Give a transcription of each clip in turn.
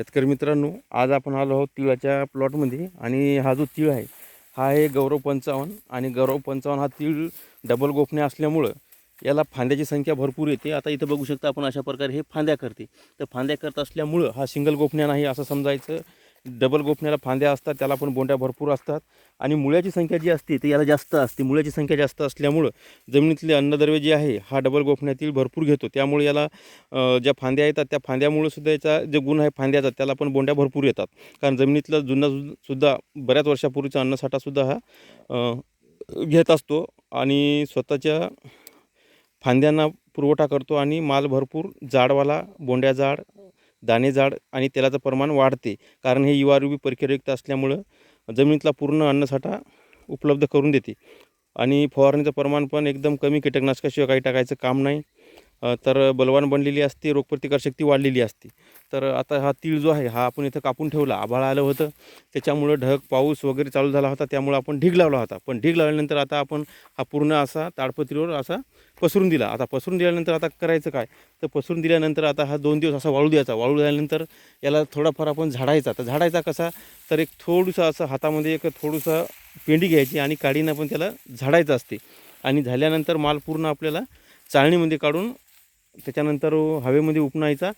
शेतकरी मित्रांनो आज आपण आलो आहोत तिळाच्या प्लॉटमध्ये आणि हा जो तीळ आहे हा आहे गौरव पंचावन्न आणि गौरव पंचावन्न हा तीळ डबल गोफणे असल्यामुळं याला फांद्याची संख्या भरपूर येते. आता इथं बघू शकता आपण अशा प्रकारे हे फांद्या करते. तर फांद्या करत असल्यामुळं हा सिंगल गोफण्या नाही असं समजायचं. डबल गोफण्याला फांद्या असतात त्याला पण बोंड्या भरपूर असतात. आणि मुळ्याची संख्या जी असते ती याला जास्त असते. मुळ्याची संख्या जास्त असल्यामुळं जमिनीतले अन्नद्रव्य जे आहे हा डबल गोफण्यातील भरपूर घेतो. त्यामुळे याला ज्या फांद्या येतात त्या फांद्यामुळं सुद्धा याचा जे गुण आहे फांद्याचा त्याला पण बोंड्या भरपूर येतात. कारण जमिनीतला जुना सु- सुद्धा बऱ्याच वर्षापूर्वीचा अन्नसाठासुद्धा हा घेत असतो. आणि स्वतःच्या फांद्यांना पुरवठा करतो आणि माल भरपूर जाडवाला बोंड्या जाड दाणे जाड आणि तेलाचं प्रमाण वाढते. कारण हे युवारुबी परिकरयुक्त असल्यामुळं जमिनीतला पूर्ण अन्नसाठा उपलब्ध करून देते. आणि फवारणीचं प्रमाण पण एकदम कमी कीटकनाशकाशिवाय काही टाकायचं काम नाही. तर बलवान बनलेली असते रोगप्रतिकारशक्ती वाढलेली असते. तर आता हा तीळ जो आहे हा आपण इथं कापून ठेवला. आभाळ आलं होतं. त्याच्यामुळं ढग पाऊस वगैरे चालू झाला होता. त्यामुळं आपण ढीग लावला होता. पण ढीग लावल्यानंतर आता आपण हा पूर्ण असा ताडपत्रीवर असा पसरून दिला. आता पसरून दिल्यानंतर आता करायचं काय? तर पसरून दिल्यानंतर आता हा दोन दिवस असा वाळू द्यायचा. वाळू दिल्यानंतर याला थोडाफार आपण झाडायचा. तर झाडायचा कसा? तर एक थोडंसं असं हातामध्ये एक थोडंसं पेंडी घ्यायची आणि काडीनं पण त्याला झाडायचं असते. आणि झाल्यानंतर माल पूर्ण आपल्याला चाळणीमध्ये काढून त्याच्यानंतर हवेमध्ये उपणायचा.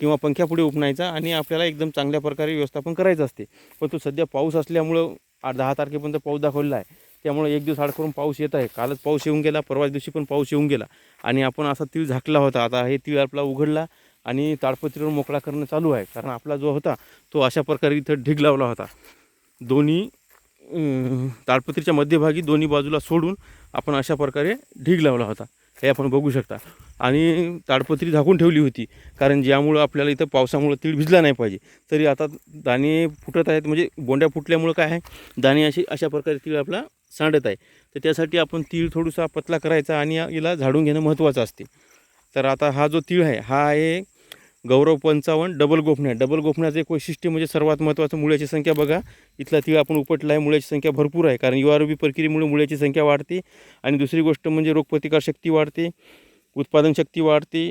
किंवा पंख्यापुढे उपणायचा आणि आपल्याला एकदम चांगल्या प्रकारे व्यवस्थापन करायचं असते. पण तो सध्या पाऊस असल्यामुळं आठ दहा तारखेपर्यंत पाऊस दाखवलेला आहे. त्यामुळे एक दिवस आड करून पाऊस येत आहे. कालच पाऊस येऊन गेला परवाच दिवशी पण पाऊस येऊन गेला. आणि आपण असा तीळ झाकला होता. आता हे तीळ आपला उघडला आणि ताडपत्रीवर मोकळा करणं चालू आहे. कारण आपला जो होता तो अशा प्रकारे इथं ढीग लावला होता. दोन्ही ताडपत्रीच्या मध्यभागी दोन्ही बाजूला सोडून आपण अशा प्रकारे ढीग लावला होता. हे आपण बघू शकता. आणि ताडपत्री झाकून ठेवली होती. कारण ज्यामुळं आपल्याला इथं पावसामुळं तीळ भिजला नाही पाहिजे. तरी आता दाणे फुटत आहेत. म्हणजे बोंड्या फुटल्यामुळं काय आहे? दाणे अशी अशा प्रकारे तीळ आपला सांडत आहे. तर त्यासाठी आपण तीळ थोडंसा पतला करायचा आणि याला झाडून घेणं महत्त्वाचं असते. तर आता हा जो तीळ आहे हा आहे गौरव पंचावन्न डबल गोफण्या डबल गोफण्याचं एक वैशिष्ट्य म्हणजे सर्वात महत्त्वाचं मुळ्याची संख्या बघा. इथला तीळ आपण उपटला आहे मुळ्याची संख्या भरपूर आहे. कारण युआरबी प्रक्रियेमुळे मुळ्याची संख्या वाढते. आणि दुसरी गोष्ट म्हणजे रोगप्रतिकार शक्ती वाढते उत्पादन शक्ती वाढते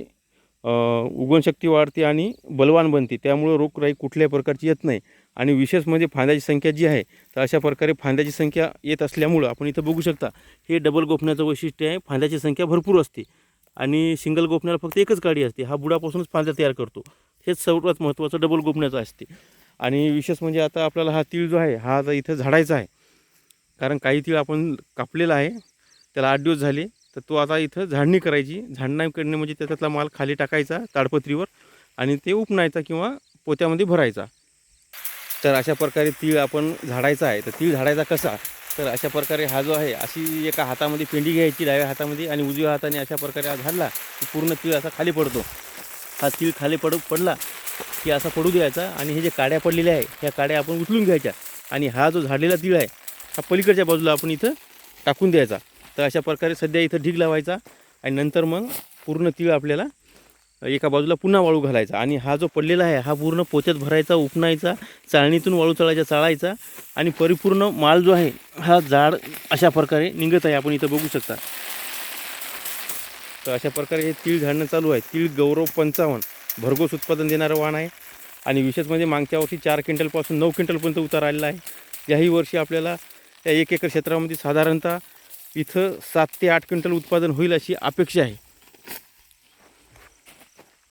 उगवणशक्ती उगवण शक्ती वाढते आणि बलवान बनते. त्यामुळं रोगराई कुठल्याही प्रकारची येत नाही. आणि विशेष म्हणजे फांद्याची संख्या जी आहे तर अशा प्रकारे फांद्याची संख्या येत असल्यामुळं आपण इथं बघू शकता. हे डबल गोफण्याचं वैशिष्ट्य आहे. फांद्याची संख्या भरपूर असते. आणि सिंगल गोपण्याला फक्त एकच काडी असते. हा बुडापासूनच फांद्या तयार करतो. हेच सर्वात महत्त्वाचं डबल गोफण्याचं असते. आणि विशेष म्हणजे आता आपल्याला हा तीळ जो आहे हा आता इथं झाडायचा आहे. कारण काही तीळ आपण कापलेला आहे त्याला आठ दिवस झाले तर तो आता इथं झाडणी करायची. झाडणी करणे म्हणजे त्याच्यातला माल खाली टाकायचा ताडपत्रीवर आणि ते उपणायचा किंवा पोत्यामध्ये भरायचा. तर अशा प्रकारे तीळ आपण झाडायचा आहे. तर तीळ झाडायचा कसा? तर अशा प्रकारे हा जो आहे अशी एका हातामध्ये पेंडी घ्यायची डाव्या हातामध्ये आणि उजव्या हाताने अशा प्रकारे हा झाडला की पूर्ण तीळ असा खाली पडतो. हा तीळ खाली पड पडला की असा पडू द्यायचा आणि हे जे काड्या पडलेल्या आहे ह्या काड्या आपण उचलून घ्यायच्या आणि हा जो झाडलेला तीळ आहे हा पलीकडच्या बाजूला आपण इथं टाकून द्यायचा. तर अशा प्रकारे सध्या इथं ढीग लावायचा आणि नंतर मग पूर्ण तीळ आपल्याला एका बाजूला पुन्हा वाळू घालायचा. आणि हा जो पडलेला आहे हा पूर्ण पोत्यात भरायचा उपणायचा चाळणीतून वाळू चढायचा चाळायचा आणि परिपूर्ण माल जो आहे हा जाड अशा प्रकारे निघत आहे. आपण इथं बघू शकता. तर अशा प्रकारे हे तीळ झाडणं चालू आहे. तीळ गौरव पंचावन्न. भरघोस उत्पादन देणारं वाण आहे. आणि विशेष म्हणजे मागच्या वर्षी चार क्विंटलपासून नऊ क्विंटलपर्यंत उतार आलेला आहे. याही वर्षी आपल्याला या एक एकर क्षेत्रामध्ये साधारणतः इथं सात ते आठ क्विंटल उत्पादन होईल अशी अपेक्षा आहे.